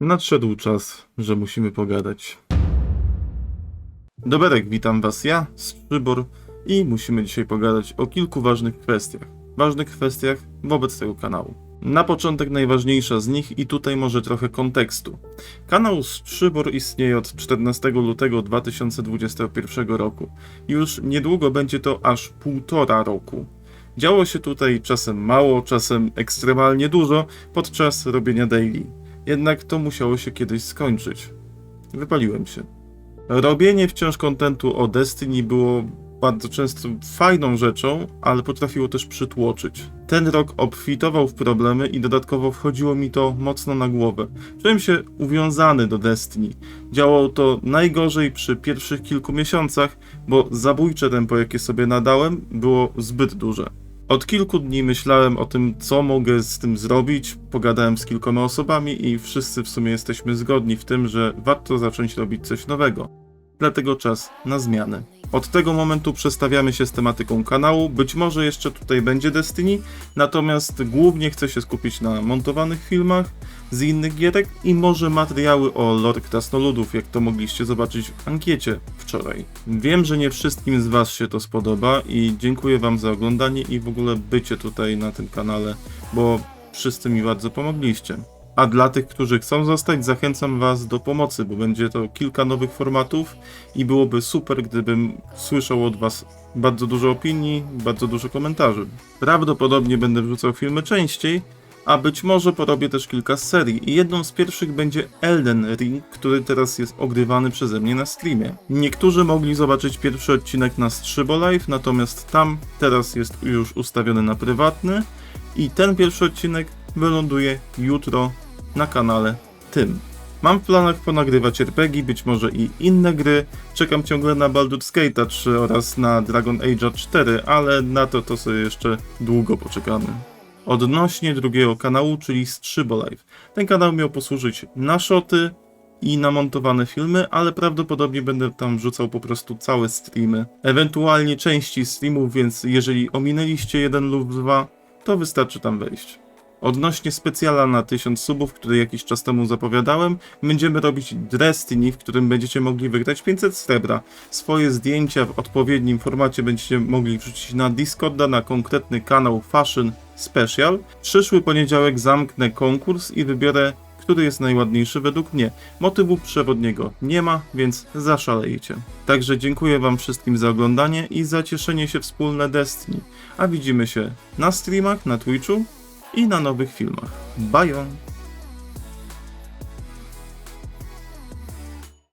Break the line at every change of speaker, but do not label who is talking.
Nadszedł czas, że musimy pogadać. Doberek, witam was ja, Strzybor i musimy dzisiaj pogadać o kilku ważnych kwestiach. Ważnych kwestiach wobec tego kanału. Na początek najważniejsza z nich i tutaj może trochę kontekstu. Kanał Strzybor istnieje od 14 lutego 2021 roku. Już niedługo będzie to aż półtora roku. Działo się tutaj czasem mało, czasem ekstremalnie dużo podczas robienia daily. Jednak to musiało się kiedyś skończyć. Wypaliłem się. Robienie wciąż kontentu o Destiny było bardzo często fajną rzeczą, ale potrafiło też przytłoczyć. Ten rok obfitował w problemy i dodatkowo wchodziło mi to mocno na głowę. Czułem się uwiązany do Destiny. Działało to najgorzej przy pierwszych kilku miesiącach, bo zabójcze tempo, jakie sobie nadałem, było zbyt duże. Od kilku dni myślałem o tym, co mogę z tym zrobić. Pogadałem z kilkoma osobami i wszyscy w sumie jesteśmy zgodni w tym, że warto zacząć robić coś nowego. Dlatego czas na zmiany. Od tego momentu przestawiamy się z tematyką kanału. Być może jeszcze tutaj będzie Destiny, natomiast głównie chcę się skupić na montowanych filmach z innych gierek i może materiały o lore krasnoludów, jak to mogliście zobaczyć w ankiecie wczoraj. Wiem, że nie wszystkim z Was się to spodoba i dziękuję Wam za oglądanie i w ogóle bycie tutaj na tym kanale, bo wszyscy mi bardzo pomogliście. A dla tych, którzy chcą zostać, zachęcam Was do pomocy, bo będzie to kilka nowych formatów i byłoby super, gdybym słyszał od Was bardzo dużo opinii, bardzo dużo komentarzy. Prawdopodobnie będę wrzucał filmy częściej, a być może porobię też kilka serii i jedną z pierwszych będzie Elden Ring, który teraz jest ogrywany przeze mnie na streamie. Niektórzy mogli zobaczyć pierwszy odcinek na Strzybo Live, natomiast tam teraz jest już ustawiony na prywatny i ten pierwszy odcinek wyląduje jutro na kanale tym. Mam w planach ponagrywać RPG, być może i inne gry. Czekam ciągle na Baldur's Gate 3 oraz na Dragon Age 4, ale na to to sobie jeszcze długo poczekamy. Odnośnie drugiego kanału, czyli Strzybo Live. Ten kanał miał posłużyć na shoty i na montowane filmy, ale prawdopodobnie będę tam wrzucał po prostu całe streamy. Ewentualnie części streamów, więc jeżeli ominęliście jeden lub dwa, to wystarczy tam wejść. Odnośnie specjala na 1000 subów, który jakiś czas temu zapowiadałem, będziemy robić Destiny, w którym będziecie mogli wygrać 500 srebra. Swoje zdjęcia w odpowiednim formacie będziecie mogli wrzucić na Discorda, na konkretny kanał Fashion Special. Przyszły poniedziałek zamknę konkurs i wybiorę, który jest najładniejszy według mnie. Motywu przewodniego nie ma, więc zaszalejcie. Także dziękuję Wam wszystkim za oglądanie i za cieszenie się wspólne Destiny. A widzimy się na streamach, na Twitchu i na nowych filmach. Bye!